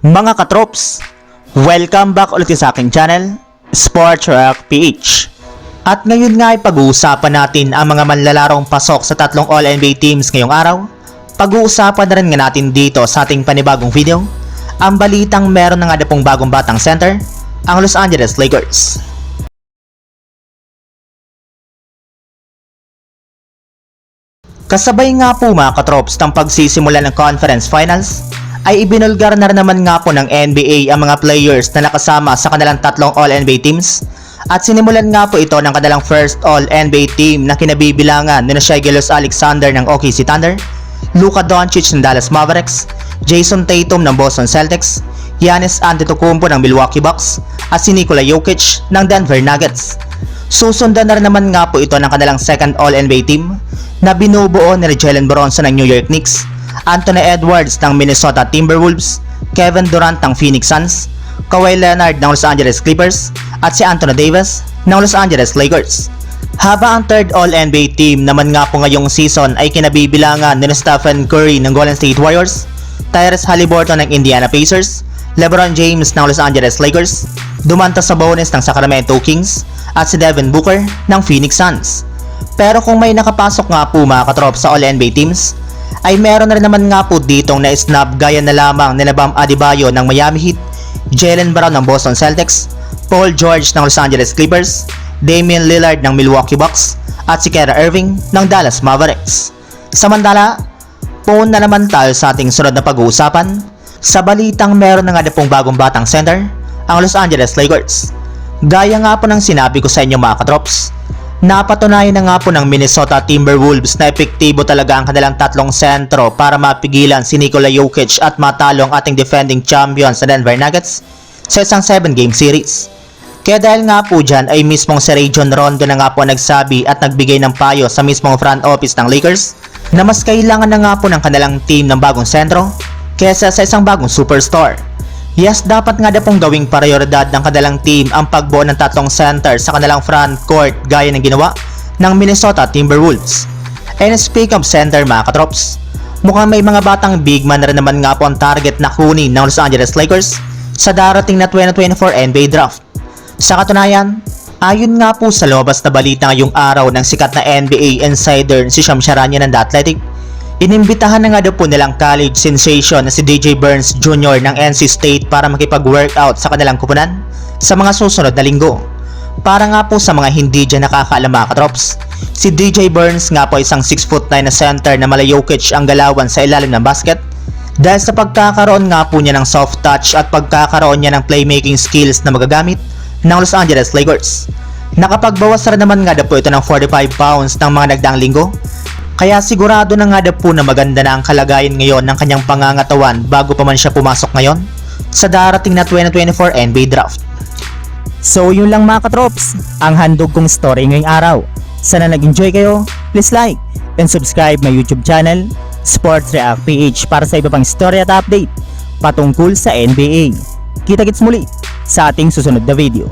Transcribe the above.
Mga katrops, welcome back ulit sa aking channel, Sports Rock PH. At ngayon nga ay pag-uusapan natin ang mga manlalarong pasok sa tatlong All-NBA teams ngayong araw. Pag-uusapan na rin nga natin dito sa ating panibagong video, ang balitang meron na nga bagong batang center, ang Los Angeles Lakers. Kasabay nga po mga katrops ng pagsisimula ng conference finals, ay ibinulgar na naman nga po ng NBA ang mga players na nakasama sa kanilang tatlong All-NBA teams at sinimulan nga po ito ng kanilang first All-NBA team na kinabibilangan ni Shai Alexander ng OKC Thunder, Luka Doncic ng Dallas Mavericks, Jason Tatum ng Boston Celtics, Giannis Antetokounmpo ng Milwaukee Bucks at si Nikola Jokic ng Denver Nuggets. Susundan na naman nga po ito ng kanilang second All-NBA team na binubuo ni Jalen Bronson ng New York Knicks, Anthony Edwards ng Minnesota Timberwolves, Kevin Durant ng Phoenix Suns, Kawhi Leonard ng Los Angeles Clippers at si Anthony Davis ng Los Angeles Lakers. Haba ang third All-NBA team naman nga po ngayong season ay kinabibilangan ni Stephen Curry ng Golden State Warriors, Tyrese Halliburton ng Indiana Pacers, LeBron James ng Los Angeles Lakers, Dumanta sa bonus ng Sacramento Kings at si Devin Booker ng Phoenix Suns. Pero kung may nakapasok nga po mga katrop sa All-NBA teams, ay meron na rin naman nga po ditong na-snub gaya na lamang ni Bam Adebayo ng Miami Heat, Jalen Brown ng Boston Celtics, Paul George ng Los Angeles Clippers, Damian Lillard ng Milwaukee Bucks, at si Kyrie Irving ng Dallas Mavericks. Samantala, phone na naman tayo sa ating sunod na pag-uusapan. Sa balitang meron na nga na pong bagong batang center, ang Los Angeles Lakers. Gaya nga po ng sinabi ko sa inyo mga katrops, napatunayan na nga po ng Minnesota Timberwolves na epektibo talaga ang kanilang tatlong sentro para mapigilan si Nikola Jokic at matalo ang ating defending champion sa Denver Nuggets sa isang 7-game series. Kaya dahil nga po dyan ay mismong si Rajon Rondo na nga po nagsabi at nagbigay ng payo sa mismong front office ng Lakers na mas kailangan na nga po ng kanilang team ng bagong sentro kesa sa isang bagong superstar. Yes, dapat nga na pong gawing prioridad ng kanilang team ang pagbuo ng tatlong center sa kanilang front court gaya ng ginawa ng Minnesota Timberwolves. And speak of center mga katrops, mukhang may mga batang big man na rin naman nga po ang target na kunin ng Los Angeles Lakers sa darating na 2024 NBA Draft. Sa katunayan, ayon nga po sa lumabas na balita ngayong araw ng sikat na NBA insider si Sham Charania ng The Athletic, Inimbitahan na nga daw po nilang college sensation na si DJ Burns Jr. ng NC State para makipag-workout sa kanilang kupunan sa mga susunod na linggo. Para nga po sa mga hindi dyan nakakaalam mga katrops, si DJ Burns nga po isang 6'9 na center na malayokich ang galawan sa ilalim ng basket dahil sa pagkakaroon nga po niya ng soft touch at pagkakaroon niya ng playmaking skills na magagamit ng Los Angeles Lakers. Nakapagbawas rin naman nga daw po ito ng 45 pounds ng mga nagdaang linggo kaya sigurado na nga daw po na maganda na ang kalagayan ngayon ng kanyang pangangatawan bago pa man siya pumasok ngayon sa darating na 2024 NBA Draft. So yun lang mga katrops, ang handog kong story ngayong araw. Sana nag-enjoy kayo, please like and subscribe my YouTube channel, Sports React PH para sa iba pang story at update patungkol sa NBA. Kita-kits muli sa ating susunod na video.